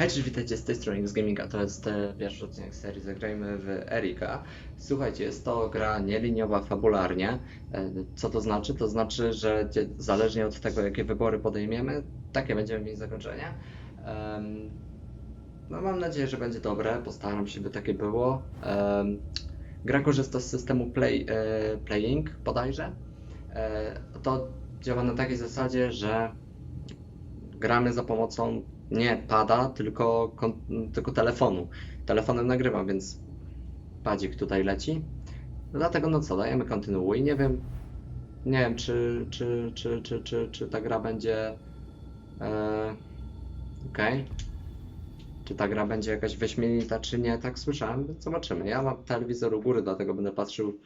Hej, cześć, witajcie z tej strony X Gaming, a to jest pierwszy odcinek serii Zagrajmy w Erika. Słuchajcie, jest to gra nieliniowa fabularnie. E, Co to znaczy? To znaczy, że zależnie od tego, jakie wybory podejmiemy, takie będziemy mieć zakończenie. No mam nadzieję, że będzie dobre, postaram się, by takie było. Gra korzysta z systemu play, e, Playing bodajże. E, To działa na takiej zasadzie, że gramy za pomocą nie pada, tylko, tylko telefonu. Telefonem nagrywam, więc padzik tutaj leci. Dlatego no co, dajemy kontynuuj. Nie wiem, nie wiem czy, czy, czy, czy, czy, czy ta gra będzie e, okej. Czy ta gra będzie jakaś wyśmienita, czy nie, tak słyszałem. Zobaczymy. Ja mam telewizor u góry, dlatego będę patrzył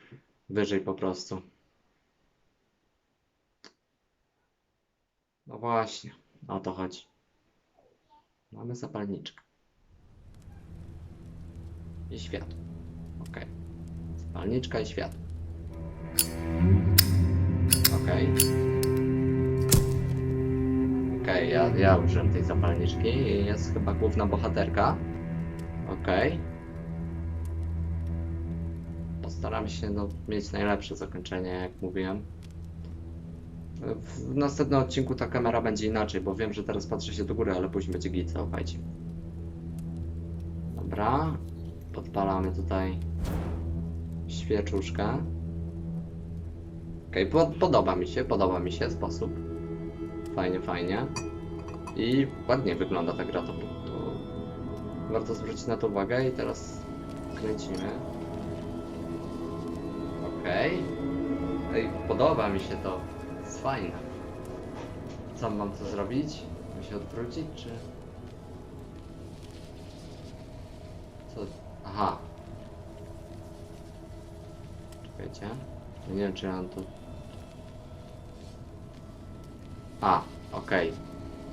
wyżej po prostu. No właśnie, o to chodzi. Mamy zapalniczkę. I światło. Ok. Zapalniczka i światło. Ok. Ok, ja, ja użyłem tej zapalniczki jest chyba główna bohaterka. Ok. Postaram się no, mieć najlepsze zakończenie, jak mówiłem. W następnym odcinku ta kamera będzie inaczej, bo wiem, że teraz patrzę się do góry, ale później będzie git, zaufajcie. Dobra, podpalamy tutaj świeczuszkę. Okej, po, podoba mi się, podoba mi się sposób. Fajnie, fajnie. I ładnie wygląda ta gra, to, to warto zwrócić na to uwagę i teraz kręcimy. Okej. Ej, podoba mi się to. Fajne. Co mam tu zrobić? Mam się odwrócić, czy... Co? Aha. Czekajcie. Nie wiem, czy mam tu... A, okej.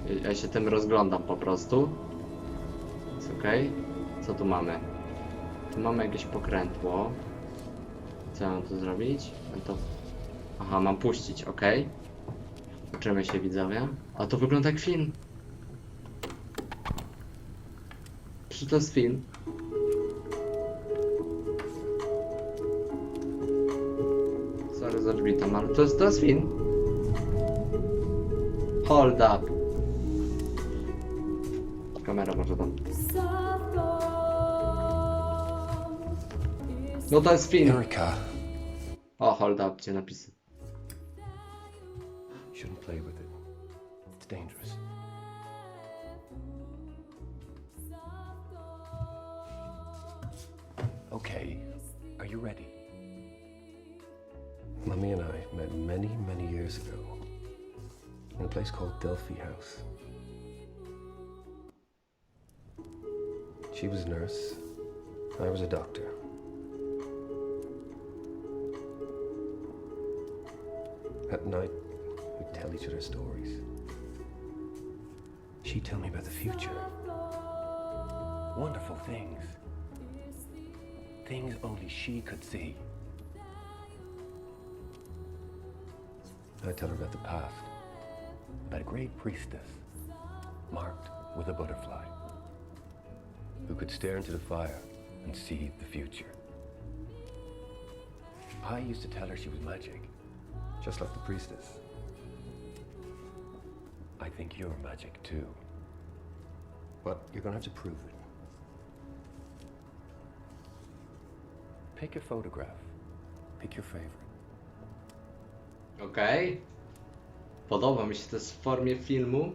Ja- Ja się tym rozglądam po prostu. Jest okej. Co tu mamy? Tu mamy jakieś pokrętło. Co mam tu zrobić? Mam to Aha, mam puścić, ok. Uczymy się widzowie. A to wygląda jak film. Czy to jest film? Sorry za drzwi tam, ale to jest, to jest film. Hold up. Kamera może tam. No to jest film. O, hold up, gdzie napisy. Play with it. It's dangerous. Okay, are you ready? Mummy and I met many, many years ago in a place called Delphi House. She was a nurse, I was a doctor. At night, tell each other stories. She'd tell me about the future. Wonderful things. Things only she could see. I'd tell her about the past. About a great priestess, marked with a butterfly, who could stare into the fire and see the future. I used to tell her she was magic, just like the priestess. I think you're magic too. But you're gonna have to prove it. Pick a photograph. Pick your favorite. Okej. Podoba mi się to jest w formie filmu.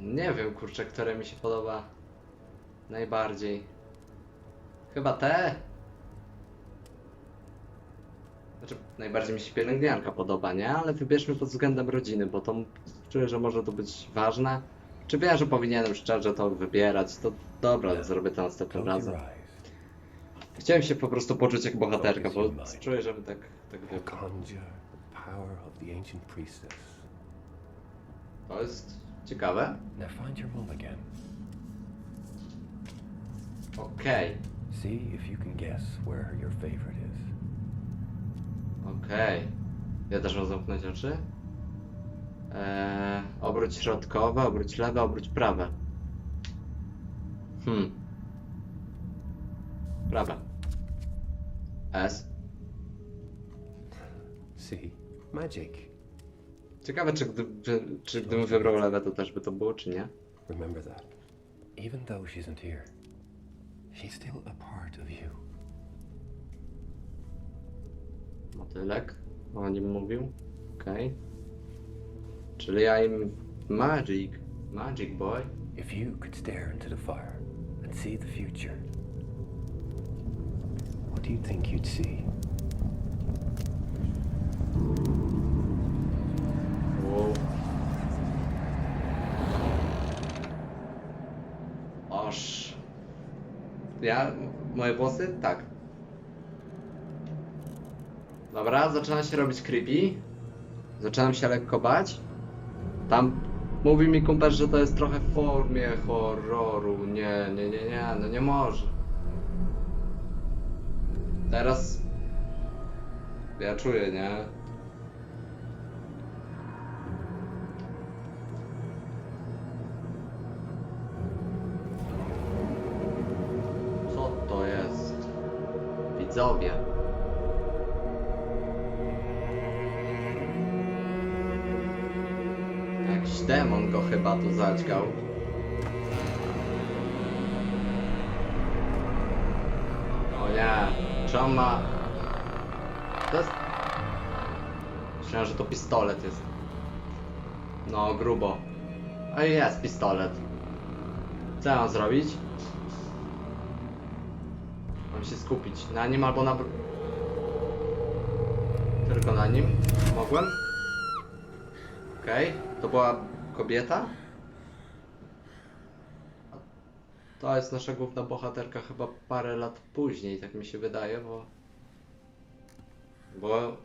Nie wiem, kurczę, które mi się podoba najbardziej. Chyba te. Znaczy, najbardziej mi się pielęgniarka podoba, nie? Ale wybierzmy pod względem rodziny, bo to czuję, że może to być ważne. Czy wiem, że powinienem szczerze to wybierać? To dobra, zrobię to następnym razem. Chciałem się po prostu poczuć jak bohaterka, bo czuję, że tak, tak. To jest ciekawe. Okej. See if you can guess where your favorite is. Okej. Ja też mam zamknąć oczy? Eee, obróć środkowe, obróć lewe, obróć prawe. Hmm. Prawa. S. See? Magic. Ciekawe, czy, gdy, czy, czy gdybym wybrał lewe, to też by to było, czy nie? Remember that. Even though she isn't here, she's still a part of you. Motylek. O nim mówił. Okej. Czyli ja im Magic. Magic boy. If you could stare into the fire and see the future, what do you think you'd see? Wow. Aż. Ja, moje włosy? Tak. Dobra, zaczyna się robić creepy. Zaczynam się lekko bać. Tam mówi mi kumpel, że to jest trochę w formie horroru. Nie, nie, nie, nie, no nie może. Teraz ja czuję, nie? Tu zadźgał. O nie, czy on ma... To jest... Myślałem, że to pistolet jest. No, grubo. A jest pistolet. Co ja mam zrobić? Mam się skupić na nim albo na... Tylko na nim? Mogłem? Okej, to była kobieta? A To jest nasza główna bohaterka chyba parę lat później, tak mi się wydaje, bo... Bo...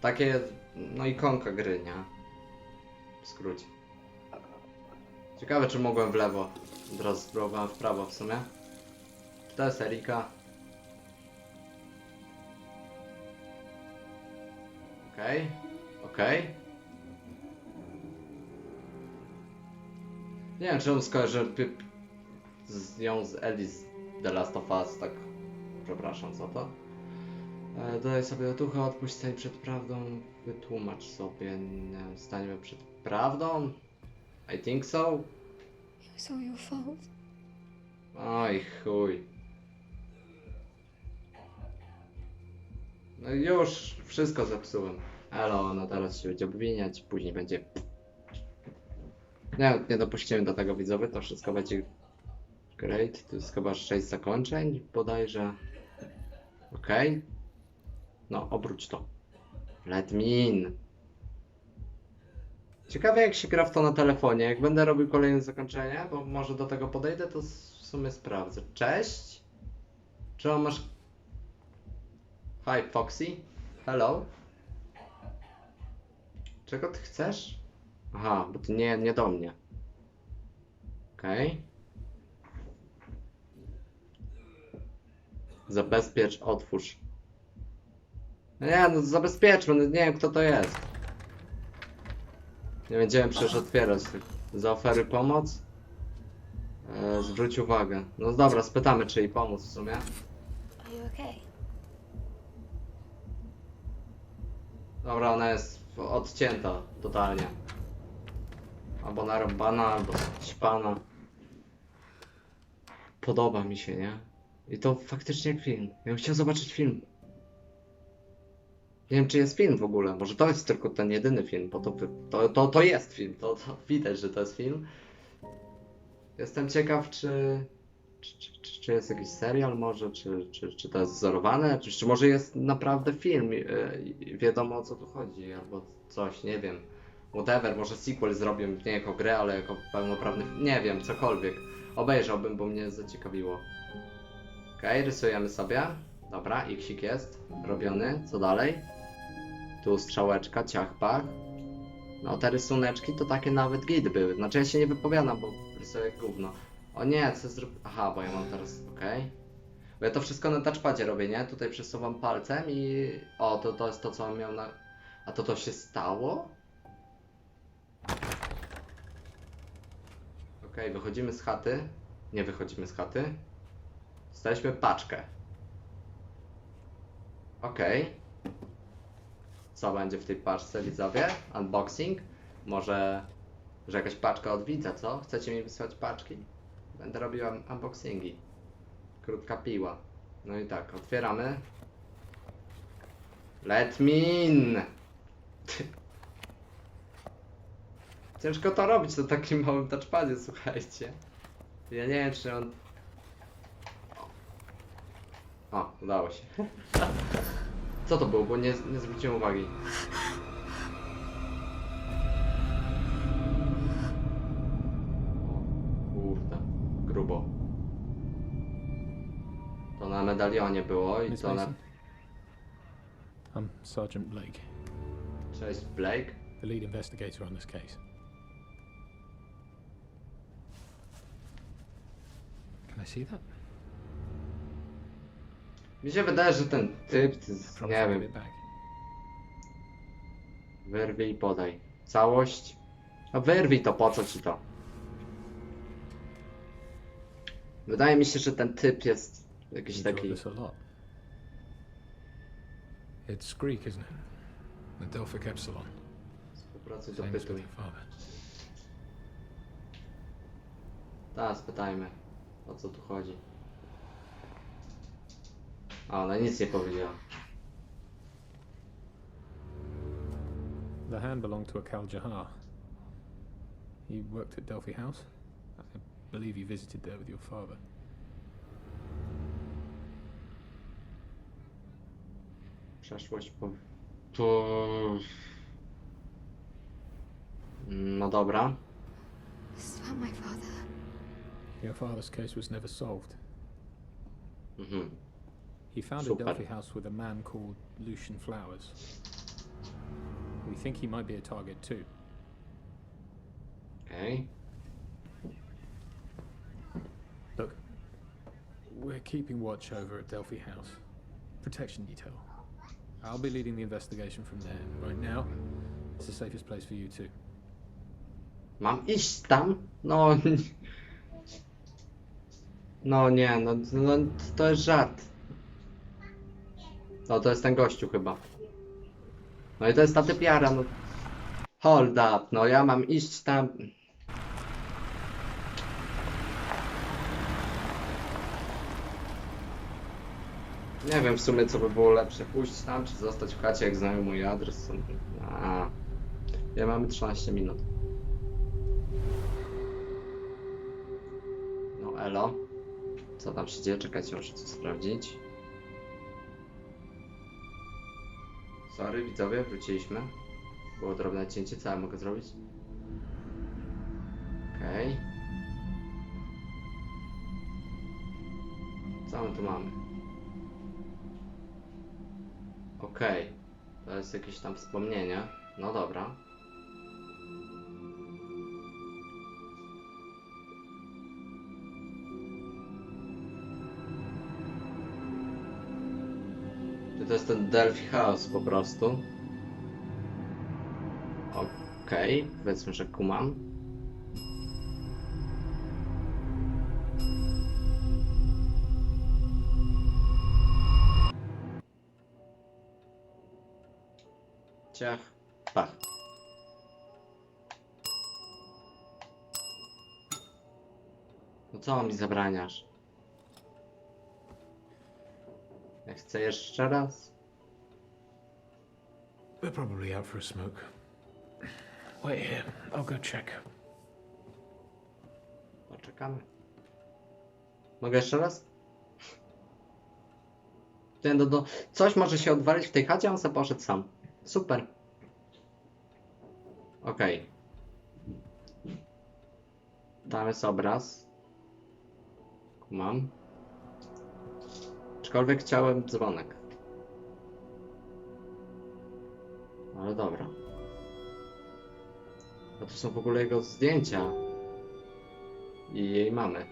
Takie, no ikonka gry, nie? W skrócie. Ciekawe, czy mogłem w lewo. Od razu spróbowałem w prawo w sumie. To jest Erika. Okej, okej. Nie wiem, czy on skojarzy py- z nią z Ellie z The Last of Us, tak. Przepraszam, co to? E, dodaj sobie otuchę, odpuść stanie przed prawdą, wytłumacz sobie. Nie, Staniemy przed prawdą? I think so. It was all your fault. Oj, chuj. No już wszystko zepsułem. Elo, ona teraz się będzie obwiniać, później będzie... Nie, nie dopuściłem do tego widzowy, to wszystko będzie great. Tu jest chyba 6 zakończeń, bodajże. Okej. No, obróć to. Let me in. Ciekawe jak się gra w to na telefonie. Jak będę robił kolejne zakończenie, bo może do tego podejdę, to w sumie sprawdzę. Cześć. Czy on masz... Hi Foxy. Hello. Czego ty chcesz? Aha, bo ty nie, nie do mnie. Okej. Zabezpiecz, otwórz. No Nie, no zabezpieczmy, no nie wiem kto to jest. Nie będziemy przecież otwierać. Zaoferuj pomoc. E, zwróć uwagę. No dobra, spytamy czy jej pomóc w sumie. Okay? Dobra, ona jest odcięta totalnie. Albo narąbana, albo śpana. Podoba mi się, nie? I to faktycznie jak film. Ja bym chciał zobaczyć film. Nie wiem, czy jest film w ogóle. Może to jest tylko ten jedyny film, bo to, to, to, to jest film. To, to widać, że to jest film. Jestem ciekaw, czy, czy, czy, czy, jest jakiś serial może, czy, czy, czy to jest wzorowane, czy, czy może jest naprawdę film yy, i wiadomo o co tu chodzi, albo coś, nie wiem. Whatever, może sequel zrobię nie jako grę, ale jako pełnoprawny. Nie wiem, cokolwiek. Obejrzałbym, bo mnie zaciekawiło. Okej, rysujemy sobie. Dobra, xik jest robiony. Co dalej? Tu strzałeczka, ciach-pach. No te rysuneczki to takie nawet git były. Znaczy ja się nie wypowiadam, bo rysuję gówno. O nie, co zrób... Aha, bo ja mam teraz... Okej. Bo ja to wszystko na touchpadzie robię, nie? Tutaj przesuwam palcem i... O, to, to jest to, co on miał na... A to to się stało? Okej, wychodzimy z chaty. Nie wychodzimy z chaty. Dostaliśmy paczkę. Okej. Co będzie w tej paczce, widzowie? Unboxing? Może, że jakaś paczka od widza, co? Chcecie mi wysłać paczki? Będę robił un- unboxingi. Krótka piła. No i tak, otwieramy. Let me in! Ciężko to robić na takim małym touchpadzie, słuchajcie. Ja nie wiem, czy on... O, udało się. Co to było, bo nie, nie zwróciłem uwagi. O, kurde, grubo. To na medalionie było i Miss to na... Mason? I'm Sergeant Blake, Cześć, Blake. the lead investigator on this case. Can I see that? Mi się wydaje, że ten typ, to jest- nie wiem, back. wyrwij i podaj. Całość. A wyrwij to, po co ci to? Wydaje mi się, że ten typ jest jakiś taki... It's Greek, isn't it? The Delphic Epsilon. Współpracuj, dopytuj. Tak, spytajmy. O co tu chodzi? A, ona nic nie powiedziała. The hand belonged to a Kal Jahar. You worked at Delphi House? I believe you visited there with your father. Przeszłość po... Tu... No dobra. This is my father. Your father's case was never solved. Mhm. He founded Super. Delphi House with a man called Lucian Flowers. We think he might be a target too. Okej. Look, we're keeping watch over at Delphi House. Protection detail. I'll be leading the investigation from there. Right now, it's the safest place for you too. Mam iść tam? No... No nie, no, no to jest żart. No to jest ten gościu chyba. No i to jest ta typiara, no. Hold up, no ja mam iść tam. Nie wiem w sumie co by było lepsze, pójść tam czy zostać w chacie jak znają mój adres. A, ja mamy 13 minut. No elo. Co tam się dzieje? Czekajcie, muszę coś sprawdzić. Sorry widzowie, wróciliśmy. Było drobne cięcie, co ja mogę zrobić? Okej. Co my tu mamy? Okej. To jest jakieś tam wspomnienie. No dobra. To jest ten Delphi House po prostu? Okej, powiedzmy, że kumam. Ciach, pach. No co mi zabraniasz? Chcę jeszcze raz? We're probably out for a smoke. Wait here. I'll go check. Poczekamy. Mogę jeszcze raz? Nie, no, no, coś może się odwalić w tej chacie, a on sobie poszedł sam. Super. Okej. Tam jest obraz. Mam. Aczkolwiek chciałem dzwonek. Ale dobra. A to są w ogóle jego zdjęcia. I jej mamy.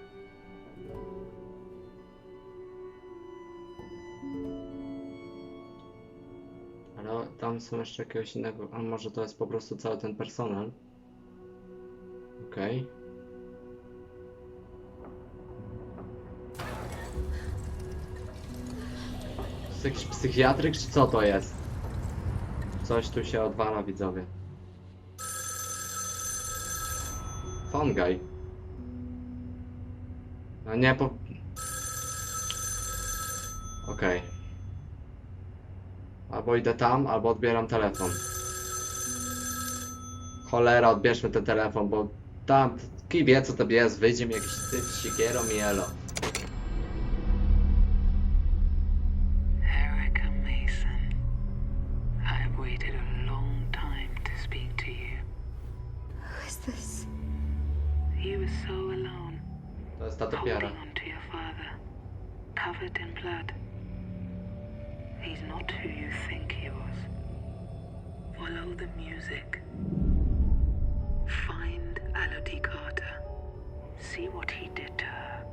Ale tam są jeszcze jakiegoś innego. A może to jest po prostu cały ten personel? Okej. Jest jakiś psychiatryk, czy co to jest? Coś tu się odwala, widzowie. Fongaj. No nie, po... Okej. Albo idę tam, albo odbieram telefon. Cholera, odbierzmy ten telefon, bo tam, kij wie co to jest, wyjdzie mi jakiś typ z siekierą i elo. Covered in blood. He's not who you think he was. Follow the music. Find Elodie Carter. See what he did to her.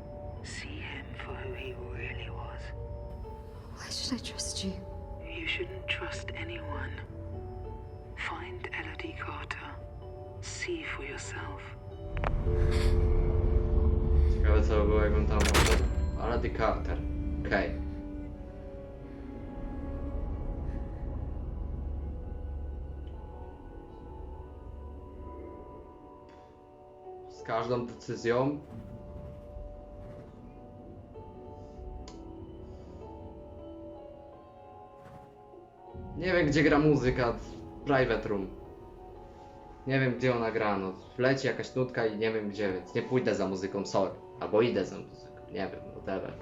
See him for who he really was. Why should I trust you? You shouldn't trust anyone. Find Elodie Carter. See for yourself. Ciekawe co by było jakbym tam... Ale The Carter. Okej. Z każdą decyzją... Nie wiem gdzie gra muzyka. Private Room. Nie wiem gdzie ona gra, no leci jakaś nutka i nie wiem gdzie, więc nie pójdę za muzyką, sorry. Albo idę za muzyką, nie wiem, whatever.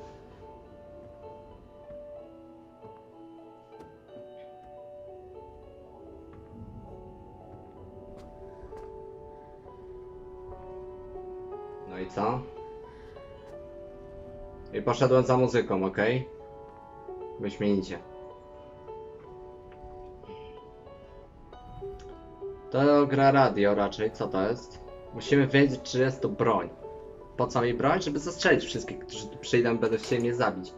No i co? I poszedłem za muzyką, ok? Wyśmienicie. To gra radio raczej, co to jest? Musimy wiedzieć, czy jest to broń. Po co mi broń? Żeby zastrzelić wszystkich, którzy tu przyjdą, będą chcieli mnie zabić.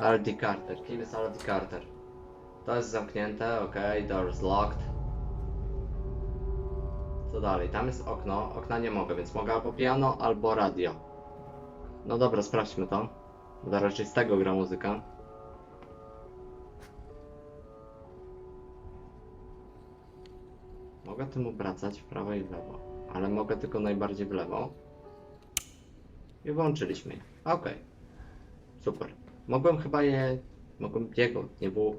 Aldi Carter. Kim jest Aldi Carter? To jest zamknięte, ok, door is locked. Co dalej? Tam jest okno. Okna nie mogę, więc mogę albo piano, albo radio. No dobra, sprawdźmy to. Bo raczej z tego gra muzyka. Mogę tym obracać w prawo i w lewo, ale mogę tylko najbardziej w lewo. I wyłączyliśmy je. Okej. Super. Mogłem chyba je... Mogłem jego, nie było...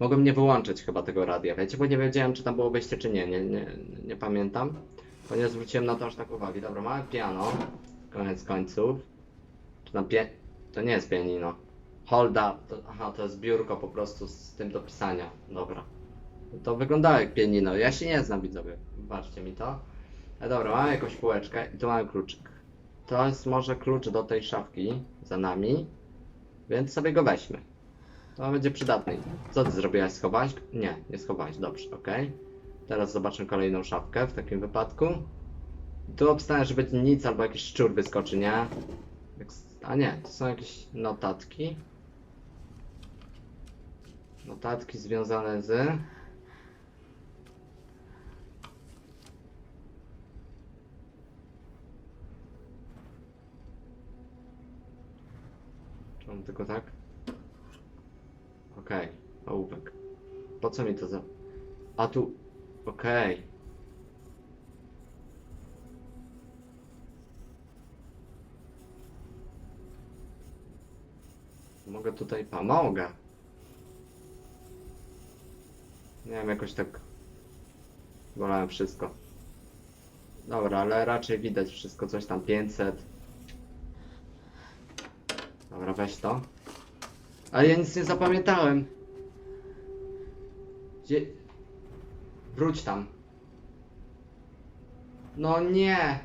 Mogłem nie wyłączyć chyba tego radia, wiecie, bo nie wiedziałem, czy tam było wejście, czy nie. Nie, nie, nie pamiętam. Bo nie zwróciłem na to aż tak uwagi. Dobra, mamy piano. Koniec końców. Czy tam pie... To nie jest pianino. Hold up. To, aha, to jest biurko po prostu z tym do pisania. Dobra. To wyglądało jak pianino. Ja się nie znam, widzowie. Wybaczcie mi to. E, dobra, mamy jakąś półeczkę i tu mamy kluczyk. To jest może klucz do tej szafki za nami, więc sobie go weźmy. To będzie przydatny. Co ty zrobiłaś? Schowałaś? Nie, nie schowałaś. Dobrze, ok. Teraz zobaczę kolejną szafkę w takim wypadku. Tu obstawiam, że będzie nic albo jakiś szczur wyskoczy, nie? A nie, to są jakieś notatki. Notatki związane z... Czemu tylko tak? Okej, ołówek. Po co mi to za... A tu... Okej. Mogę tutaj... Pomogę. Nie wiem, jakoś tak... Wolałem wszystko. Dobra, ale raczej widać wszystko, coś tam 500. Dobra, weź to. Ale ja nic nie zapamiętałem. Gdzie... Wróć tam. No nie.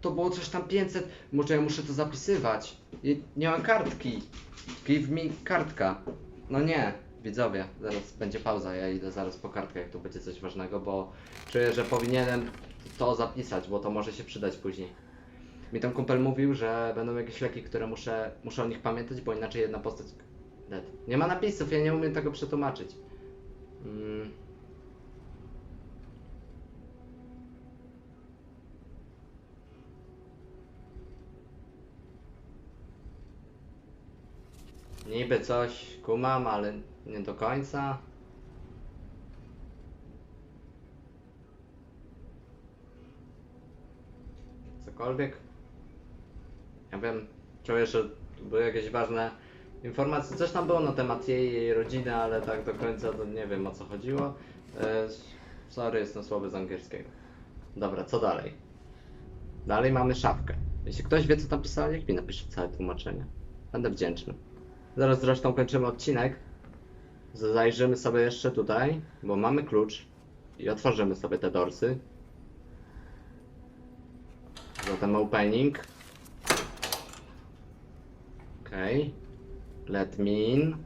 To było coś tam 500. Może ja muszę to zapisywać. Je- Nie mam kartki. Give me kartka. No nie. Widzowie, zaraz będzie pauza. Ja idę zaraz po kartkę, jak tu będzie coś ważnego, bo czuję, że powinienem to zapisać, bo to może się przydać później. Mi tam kumpel mówił, że będą jakieś leki, które muszę, muszę o nich pamiętać, bo inaczej jedna postać... Dead. Nie ma napisów, ja nie umiem tego przetłumaczyć. Mm. Niby coś kumam, ale nie do końca. Cokolwiek. Ja wiem, czuję, że były jakieś ważne informacje. Coś tam było na temat jej, jej rodziny, ale tak do końca to nie wiem o co chodziło. E, sorry, jestem słaby z angielskiego. Dobra, co dalej? Dalej mamy szafkę. Jeśli ktoś wie co tam pisali, jak mi napisze całe tłumaczenie. Będę wdzięczny. Zaraz zresztą kończymy odcinek. Zajrzymy sobie jeszcze tutaj, bo mamy klucz. I otworzymy sobie te dorsy. Zatem opening. Okej. Let me in.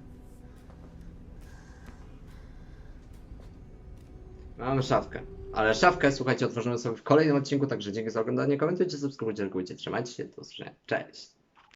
Mamy szafkę. Ale szafkę, słuchajcie, otworzymy sobie w kolejnym odcinku, także dzięki za oglądanie. Komentujcie, subskrybujcie, lajkujcie, trzymajcie się, do usłyszenia. Cześć!